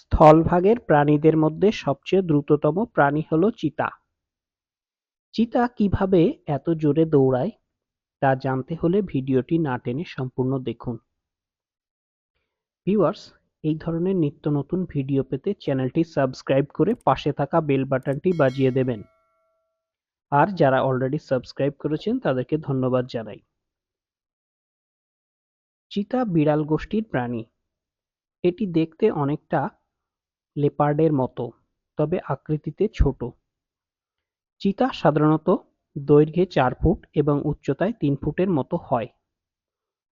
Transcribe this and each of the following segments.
স্থলভাগের প্রাণীদের মধ্যে সবচেয়ে দ্রুততম প্রাণী হল চিতা। চিতা কীভাবে এত জোরে দৌড়ায় তা জানতে হলে ভিডিওটি না টেনে সম্পূর্ণ দেখুন। ভিউয়ার্স, এই ধরনের নিত্য নতুন ভিডিও পেতে চ্যানেলটি সাবস্ক্রাইব করে পাশে থাকা বেল বাটনটি বাজিয়ে দেবেন আর যারা অলরেডি সাবস্ক্রাইব করেছেন, তাদেরকে ধন্যবাদ জানাই চিতা বিড়াল গোষ্ঠীর প্রাণী এটি দেখতে অনেকটা লেপার্ডের মতো, তবে আকৃতিতে ছোট। চিতা সাধারণত দৈর্ঘ্যে চার ফুট এবং উচ্চতায় তিন ফুটের মতো হয়।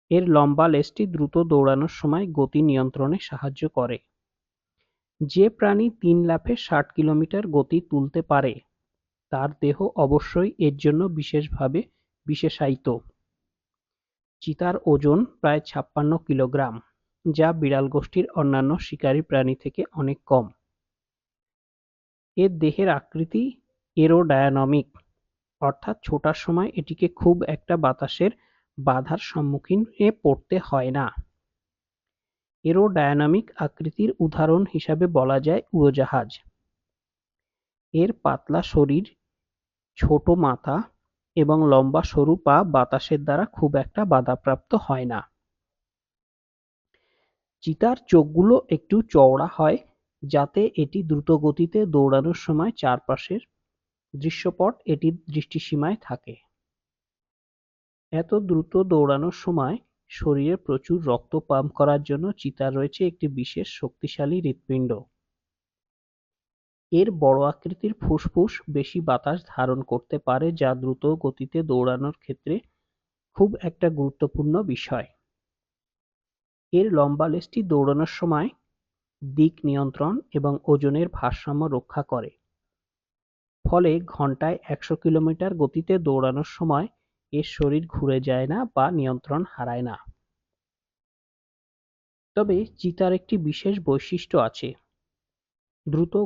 এর লম্বা লেজটি দ্রুত দৌড়ানোর সময় গতি নিয়ন্ত্রণে সাহায্য করে। যে প্রাণী তিন লাফে ষাট কিলোমিটার গতি তুলতে পারে, তার দেহ অবশ্যই এর জন্য বিশেষভাবে বিশেষায়িত। চিতার ওজন প্রায় ছাপ্পান্ন কিলোগ্রাম। যা বিড়াল গোষ্ঠীর অন্যান্য শিকারী প্রাণী থেকে অনেক কম। এর দেহের আকৃতি এরোডায়নামিক অর্থাৎ ছোটার সময় এটিকে খুব একটা বাতাসের বাধার সম্মুখীনে পড়তে হয় না। এরোডায়নামিক আকৃতির উদাহরণ হিসাবে বলা যায় উড়োজাহাজ। এর পাতলা শরীর, ছোট মাথা এবং লম্বা সরু পা বাতাসের দ্বারা খুব একটা বাধাপ্রাপ্ত হয় না। চিতার চোখগুলো একটু চওড়া হয়, যাতে এটি দ্রুতগতিতে দৌড়ানোর সময় চারপাশের দৃশ্যপট এটির দৃষ্টিসীমায় থাকে। এত দ্রুত দৌড়ানোর সময় শরীরে প্রচুর রক্ত পাম্প করার জন্য চিতার রয়েছে একটি বিশেষ শক্তিশালী হৃৎপিণ্ড। এর বড় আকৃতির ফুসফুস বেশি বাতাস ধারণ করতে পারে, যা দ্রুত গতিতে দৌড়ানোর ক্ষেত্রে খুব একটা গুরুত্বপূর্ণ বিষয়। এর লম্বা লেজটি দৌড়ানোর সময় দিক নিয়ন্ত্রণ এবং ওজনের ভারসাম্য রক্ষা করে। ফলে ঘন্টায় একশো কিলোমিটার গতিতে দৌড়ানোর সময় এর শরীর ঘুরে যায় না বা নিয়ন্ত্রণ হারায় না। তবে চিতার একটি বিশেষ বৈশিষ্ট্য আছে। দ্রুত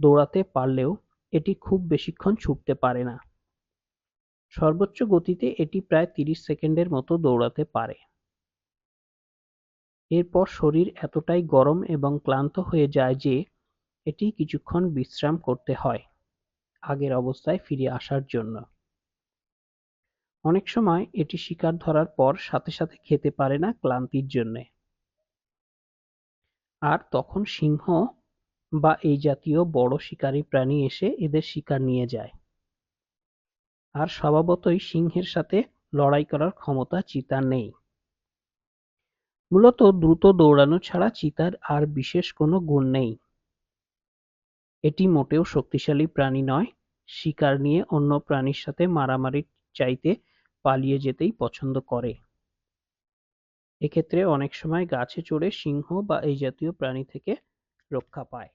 দৌড়াতে পারলেও এটি খুব বেশিক্ষণ ছুটতে পারে না। সর্বোচ্চ গতিতে এটি প্রায় তিরিশ সেকেন্ডের মতো দৌড়াতে পারে। এরপর শরীর এতটাই গরম এবং ক্লান্ত হয়ে যায় যে এটি কিছুক্ষণ বিশ্রাম করতে হয় আগের অবস্থায় ফিরে আসার জন্য। অনেক সময় এটি শিকার ধরার পর সাথে সাথে খেতে পারে না ক্লান্তির জন্যে। আর তখন সিংহ বা এই জাতীয় বড় শিকারী প্রাণী এসে এদের শিকার নিয়ে যায়। আর স্বভাবতই সিংহের সাথে লড়াই করার ক্ষমতা চিতার নেই। মূলত দ্রুত দৌড়ানো ছাড়া চিতার আর বিশেষ কোনো গুণ নেই। এটি মোটেও শক্তিশালী প্রাণী নয়, শিকার নিয়ে অন্য প্রাণীর সাথে মারামারির চাইতে পালিয়ে যেতেই পছন্দ করে। এক্ষেত্রে অনেক সময় গাছে চড়ে সিংহ বা এই জাতীয় প্রাণী থেকে রক্ষা পায়।